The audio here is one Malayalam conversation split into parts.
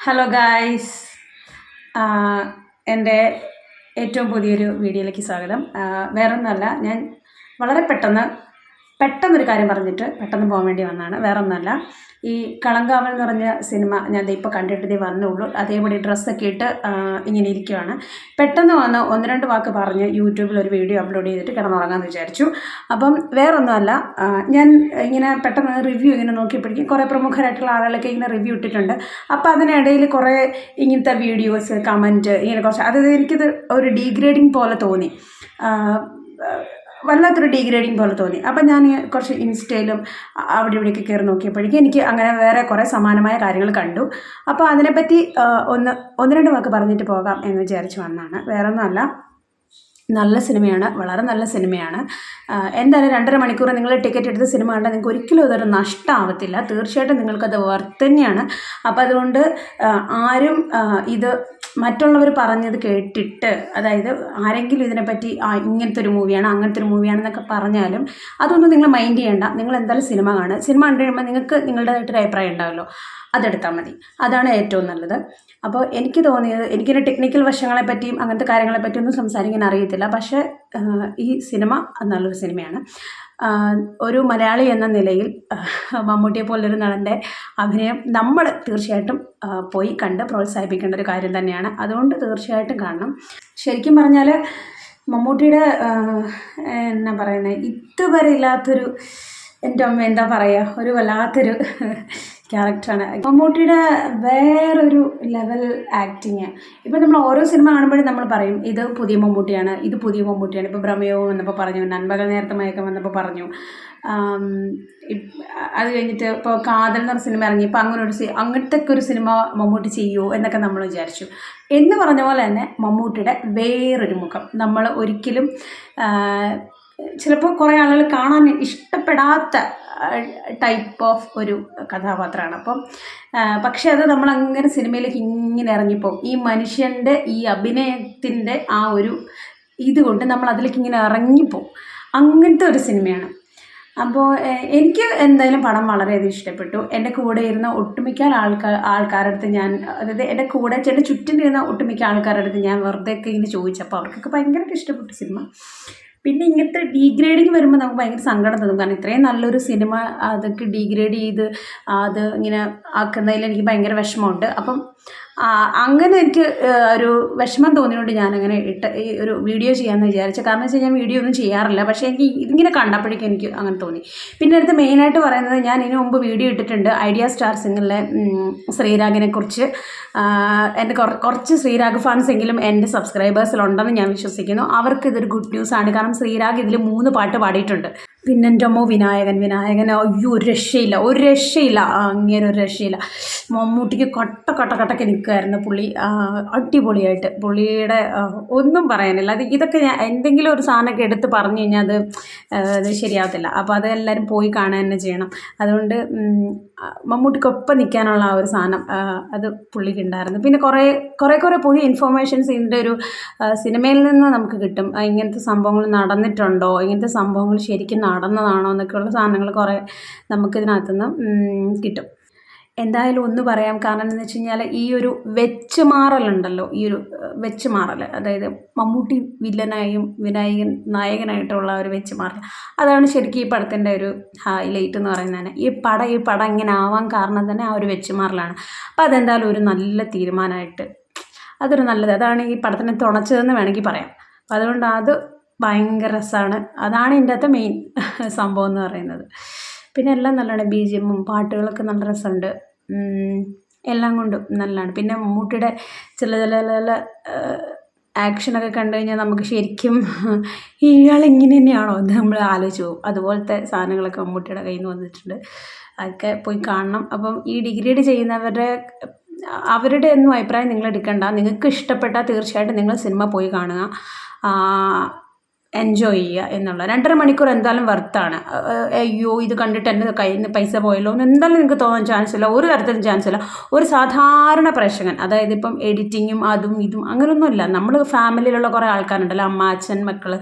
ഹലോ ഗായ്സ് എന്റെ ഏറ്റവും പുതിയൊരു വീഡിയോയിലേക്ക് സ്വാഗതം. വേറൊന്നുമല്ല ഞാൻ വളരെ പെട്ടെന്ന് പെട്ടെന്നൊരു കാര്യം പറഞ്ഞിട്ട് പെട്ടെന്ന് പോകാൻ വേണ്ടി വന്നതാണ്. വേറൊന്നുമല്ല ഈ കളങ്കാവൽ എന്ന് പറഞ്ഞ സിനിമ ഞാൻ ഇപ്പോൾ കണ്ടിട്ട് വന്നുള്ളൂ അതേപടി ഡ്രസ്സൊക്കെ ഇട്ട് ഇങ്ങനെ ഇരിക്കുവാണ്. പെട്ടെന്ന് വന്ന് ഒന്ന് രണ്ട് വാക്ക് പറഞ്ഞ് യൂട്യൂബിൽ ഒരു വീഡിയോ അപ്ലോഡ് ചെയ്തിട്ട് കിടന്നുറങ്ങാമെന്ന് വിചാരിച്ചു. അപ്പം വേറൊന്നുമല്ല ഞാൻ ഇങ്ങനെ പെട്ടെന്ന് റിവ്യൂ ഇങ്ങനെ നോക്കിയപ്പോഴേക്കും കുറേ പ്രമുഖരായിട്ടുള്ള ആളുകളൊക്കെ ഇങ്ങനെ റിവ്യൂ ഇട്ടിട്ടുണ്ട്. അപ്പോൾ അതിനിടയിൽ കുറേ ഇങ്ങനത്തെ വീഡിയോസ് കമന്റ് ഇങ്ങനെ കുറച്ച് അത് എനിക്കിത് ഒരു ഡീഗ്രേഡിങ് പോലെ തോന്നി. വല്ലാത്തൊരു ഡീഗ്രേഡിങ് പോലെ തോന്നി. അപ്പം ഞാൻ കുറച്ച് ഇൻസ്റ്റയിലും അവിടെ ഇവിടെയൊക്കെ കയറി നോക്കിയപ്പോഴേക്കും എനിക്ക് അങ്ങനെ വേറെ കുറേ സമാനമായ കാര്യങ്ങൾ കണ്ടു. അപ്പോൾ അതിനെപ്പറ്റി ഒന്ന് ഒന്ന് രണ്ട് വാക്ക് പറഞ്ഞിട്ട് പോകാം എന്ന് വിചാരിച്ച് വന്നാണ് വേറൊന്നുമല്ല. നല്ല സിനിമയാണ്. വളരെ നല്ല സിനിമയാണ്. എന്തായാലും രണ്ടര മണിക്കൂർ നിങ്ങൾ ടിക്കറ്റ് എടുത്ത് സിനിമ കണ്ടാൽ നിങ്ങൾക്ക് ഒരിക്കലും അതൊരു നഷ്ടമാവത്തില്ല തീർച്ചയായിട്ടും നിങ്ങൾക്കത് വർത്ത് തന്നെയാണ്. അപ്പോൾ അതുകൊണ്ട് ആരും ഇത് മറ്റുള്ളവർ പറഞ്ഞത് കേട്ടിട്ട് അതായത് ആരെങ്കിലും ഇതിനെപ്പറ്റി ഇങ്ങനത്തെ ഒരു മൂവിയാണ് അങ്ങനത്തെ ഒരു മൂവിയാണെന്നൊക്കെ പറഞ്ഞാലും അതൊന്നും നിങ്ങൾ മൈൻഡ് ചെയ്യേണ്ട. നിങ്ങൾ എന്തായാലും സിനിമ കാണുക. സിനിമ കണ്ടു കഴിയുമ്പോൾ നിങ്ങൾക്ക് നിങ്ങളുടേതായിട്ടൊരു അഭിപ്രായം ഉണ്ടാവുമല്ലോ. അതെടുത്താൽ മതി. അതാണ് ഏറ്റവും നല്ലത്. അപ്പോൾ എനിക്ക് തോന്നിയത് എനിക്കൊരു ടെക്നിക്കൽ വശങ്ങളെ പറ്റിയും അങ്ങനത്തെ കാര്യങ്ങളെ പറ്റിയൊന്നും സംസാരിക്കാൻ അറിയത്തില്ല. പക്ഷേ ഈ സിനിമ നല്ലൊരു സിനിമയാണ്. ഒരു മലയാളി എന്ന നിലയിൽ മമ്മൂട്ടിയെ പോലൊരു നടന്റെ അഭിനയം നമ്മൾ തീർച്ചയായിട്ടും പോയി കണ്ട് പ്രോത്സാഹിപ്പിക്കേണ്ട ഒരു കാര്യം തന്നെയാണ്. അതുകൊണ്ട് തീർച്ചയായിട്ടും കാണണം. ശരിക്കും പറഞ്ഞാൽ മമ്മൂട്ടിയുടെ എന്നാ പറയുന്നത് ഇതുവരെ ഇല്ലാത്തൊരു എന്റെ അമ്മ എന്താ പറയുക ഒരു വല്ലാത്തൊരു ക്യാരക്ടറാണ്. മമ്മൂട്ടിയുടെ വേറൊരു ലെവൽ ആക്ടിങ്. ഇപ്പം നമ്മൾ ഓരോ സിനിമ കാണുമ്പോഴും നമ്മൾ പറയും ഇത് പുതിയ മമ്മൂട്ടിയാണ് ഇത് പുതിയ മമ്മൂട്ടിയാണ്. ഇപ്പോൾ ബ്രഹ്മയോഗം വന്നപ്പോൾ പറഞ്ഞു നൻപകൽ നേരത്തെ മയക്കം വന്നപ്പോൾ പറഞ്ഞു. അത് കഴിഞ്ഞിട്ട് ഇപ്പോൾ കാതൽ എന്ന് സിനിമ ഇറങ്ങി ഇപ്പോൾ അങ്ങനെ ഒരു അങ്ങനത്തെ ഒരു സിനിമ മമ്മൂട്ടി ചെയ്യുമോ എന്നൊക്കെ നമ്മൾ വിചാരിച്ചു. എന്ന് പറഞ്ഞ പോലെ തന്നെ മമ്മൂട്ടിയുടെ വേറൊരു മുഖം. നമ്മൾ ഒരിക്കലും ചിലപ്പോൾ കുറേ ആളുകൾ കാണാൻ ഇഷ്ടപ്പെടാത്ത ടൈപ്പ് ഓഫ് ഒരു കഥാപാത്രമാണ്. അപ്പം പക്ഷേ അത് നമ്മൾ അങ്ങനെ സിനിമയിലേക്ക് ഇങ്ങനെ ഇറങ്ങിപ്പോ ഈ മനുഷ്യന്റെ ഈ അഭിനയത്തിന്റെ ആ ഒരു ഇതുകൊണ്ട് നമ്മൾ അതിലേക്ക് ഇങ്ങനെ ഇറങ്ങിപ്പോവും അങ്ങനത്തെ ഒരു സിനിമയാണ്. അപ്പോൾ എനിക്ക് എന്തായാലും പടം വളരെയധികം ഇഷ്ടപ്പെട്ടു. എന്റെ കൂടെ ഇരുന്ന ഒട്ടുമിക്ക ആൾക്കാർ ആൾക്കാരുടെ അടുത്ത് ഞാൻ അതായത് എന്റെ കൂടെ എന്റെ ചുറ്റും ഇരുന്ന ഒട്ടുമിക്ക ആൾക്കാരുടെ അടുത്ത് ഞാൻ വെറുതെ ഒക്കെ ഇങ്ങനെ ചോദിച്ചപ്പോൾ അവർക്കൊക്കെ ഭയങ്കരമായിട്ട് ഇഷ്ടപ്പെട്ടു സിനിമ. പിന്നെ ഇങ്ങനത്തെ ഡീഗ്രേഡിങ് വരുമ്പോൾ നമുക്ക് ഭയങ്കര സങ്കടം തോന്നും. കാരണം ഇത്രയും നല്ലൊരു സിനിമ അതൊക്കെ ഡീഗ്രേഡ് ചെയ്ത് അത് ഇങ്ങനെ ആക്കുന്നതിൽ എനിക്ക് ഭയങ്കര വിഷമമുണ്ട്. അപ്പം അങ്ങനെ എനിക്ക് ഒരു വിഷമം തോന്നിയോണ്ട് ഞാനങ്ങനെ ഇട്ട് ഈ ഒരു വീഡിയോ ചെയ്യാമെന്ന് വിചാരിച്ചു. കാരണം വെച്ചാൽ ഞാൻ വീഡിയോ ഒന്നും ചെയ്യാറില്ല. പക്ഷേ എനിക്ക് ഇതിങ്ങനെ കണ്ടപ്പോഴേക്കും എനിക്ക് അങ്ങനെ തോന്നി. പിന്നെ അടുത്ത് മെയിനായിട്ട് പറയുന്നത് ഞാൻ ഇതിനു മുമ്പ് വീഡിയോ ഇട്ടിട്ടുണ്ട്. ഐഡിയ സ്റ്റാർ സിംഗറിലെ ശ്രീരാഗിനെക്കുറിച്ച് എന്റെ കുറച്ച് ശ്രീരാഗ് ഫാൻസ് എങ്കിലും എന്റെ സബ്സ്ക്രൈബേഴ്സിലുണ്ടെന്ന് ഞാൻ വിശ്വസിക്കുന്നു. അവർക്ക് ഇതൊരു ഗുഡ് ന്യൂസ് ആണ് കാരണം ശ്രീരാഗ് ഇതിൽ മൂന്ന് പാട്ട് പാടിയിട്ടുണ്ട്. പിന്നെ എന്റെ അമ്മോ വിനായകൻ വിനായകൻ അയ്യോ ഒരു രക്ഷയില്ല ഒരു രക്ഷയില്ല. അങ്ങനെ ഒരു രക്ഷയില്ല. മമ്മൂട്ടിക്ക് കട്ട കട്ട കട്ടക്ക് നിൽക്കുമായിരുന്നു പുള്ളി. അടിപൊളിയായിട്ട് പുള്ളിയുടെ ഒന്നും പറയാനില്ല. അത് ഇതൊക്കെ ഞാൻ എന്തെങ്കിലും ഒരു സാധനമൊക്കെ എടുത്ത് പറഞ്ഞു കഴിഞ്ഞാൽ അത് അത് ശരിയാവത്തില്ല. അപ്പോൾ അത് എല്ലാവരും പോയി കാണാൻ തന്നെ ചെയ്യണം. അതുകൊണ്ട് മമ്മൂട്ടിക്കൊപ്പം നിൽക്കാനുള്ള ആ ഒരു സാധനം അത് പുള്ളിക്ക് ഉണ്ടായിരുന്നു. പിന്നെ കുറേ കുറേ കുറേ പുതിയ ഇൻഫോർമേഷൻസ് ഇതിന്റെ ഒരു സിനിമയിൽ നിന്ന് നമുക്ക് കിട്ടും. ഇങ്ങനത്തെ സംഭവങ്ങൾ നടന്നിട്ടുണ്ടോ? ഇങ്ങനത്തെ സംഭവങ്ങൾ ശരിക്കും നടന്നതാണോ എന്നൊക്കെയുള്ള സാധനങ്ങൾ കുറേ നമുക്കിതിനകത്തുനിന്ന് കിട്ടും. എന്തായാലും ഒന്ന് പറയാം. കാരണം എന്ന് വെച്ച് കഴിഞ്ഞാൽ ഈ ഒരു വെച്ച് മാറലുണ്ടല്ലോ ഈ ഒരു വെച്ച് മാറൽ അതായത് മമ്മൂട്ടി വില്ലനായും വിനായകൻ നായകനായിട്ടുള്ള ഒരു വെച്ച് മാറൽ അതാണ് ശരിക്കും ഈ പടത്തിന്റെ ഒരു ഹൈലൈറ്റ് എന്ന് പറയുന്നത് ഈ പടം ഈ പടം ഇങ്ങനെ ആവാൻ കാരണം തന്നെ ആ ഒരു വെച്ച് മാറലാണ് അപ്പോൾ അതെന്തായാലും ഒരു നല്ല തീരുമാനമായിട്ട് അതൊരു നല്ലത്. അതാണ് ഈ പടത്തിനെ തുണച്ചതെന്ന് വേണമെങ്കിൽ പറയാം. അതുകൊണ്ട് അത് ഭയങ്കര രസമാണ്. അതാണ് ഇതിന്റെ അകത്തെ മെയിൻ സംഭവം എന്ന് പറയുന്നത്. പിന്നെ എല്ലാം നല്ലതാണ്. ബി ജി എമ്മും പാട്ടുകളൊക്കെ നല്ല രസമുണ്ട്. എല്ലാം കൊണ്ടും നല്ലതാണ്. പിന്നെ മമ്മൂട്ടിയുടെ ചില ചില ചില ആക്ഷനൊക്കെ കണ്ടു കഴിഞ്ഞാൽ നമുക്ക് ശരിക്കും ഇയാൾ ഇങ്ങനെ തന്നെയാണോ എന്ന് നമ്മൾ ആലോചിച്ചു പോകും. അതുപോലത്തെ സാധനങ്ങളൊക്കെ മമ്മൂട്ടിയുടെ കയ്യിൽ നിന്ന് വന്നിട്ടുണ്ട്. അതൊക്കെ പോയി കാണണം. അപ്പം ഈ ഡിഗ്രീഡ് ചെയ്യുന്നവരുടെ അവരുടെ ഒന്നും അഭിപ്രായം നിങ്ങൾ എടുക്കണ്ട. നിങ്ങൾക്ക് ഇഷ്ടപ്പെട്ടാൽ തീർച്ചയായിട്ടും നിങ്ങൾ സിനിമ പോയി കാണുക. എൻജോയ് ചെയ്യുക എന്നുള്ള. രണ്ടര മണിക്കൂർ എന്തായാലും വർത്താണ് അയ്യോ ഇത് കണ്ടിട്ട് എന്റെ കയ്യിൽ നിന്ന് പൈസ പോയല്ലോ എന്ന് എന്തായാലും നിങ്ങൾക്ക് തോന്നാൻ ചാൻസ് ഇല്ല. ഒരു തരത്തിലും ചാൻസ് ഇല്ല. ഒരു സാധാരണ പ്രേക്ഷകൻ അതായത് ഇപ്പം എഡിറ്റിങ്ങും അതും ഇതും അങ്ങനെയൊന്നുമില്ല നമ്മൾ ഫാമിലിയിലുള്ള കുറേ ആൾക്കാരുണ്ടല്ലോ അമ്മ അച്ഛൻ മക്കൾ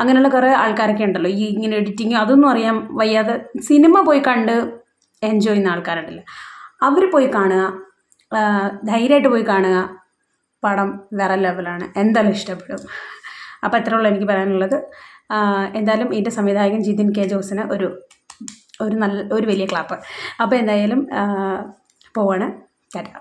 അങ്ങനെയുള്ള കുറേ ആൾക്കാരൊക്കെ ഉണ്ടല്ലോ. ഈ ഇങ്ങനെ എഡിറ്റിങ് അതൊന്നും അറിയാൻ വയ്യാതെ സിനിമ പോയി കണ്ട് എൻജോയ് ചെയ്യുന്ന ആൾക്കാരുണ്ടല്ലോ. അവർ പോയി കാണുക ധൈര്യമായിട്ട് പോയി കാണുക പടം വേറെ ലെവലാണ് എന്തായാലും ഇഷ്ടപ്പെടും. അപ്പോൾ അത്രേ ഉള്ളൂ എനിക്ക് പറയാനുള്ളത്. എന്തായാലും ഇതിന്റെ സംവിധായകൻ ജിതിൻ കെ ജോസിന് ഒരു ഒരു നല്ല ഒരു വലിയ ക്ലാപ്പ് അപ്പോൾ എന്തായാലും പോവാണ്. ടാറ്റ.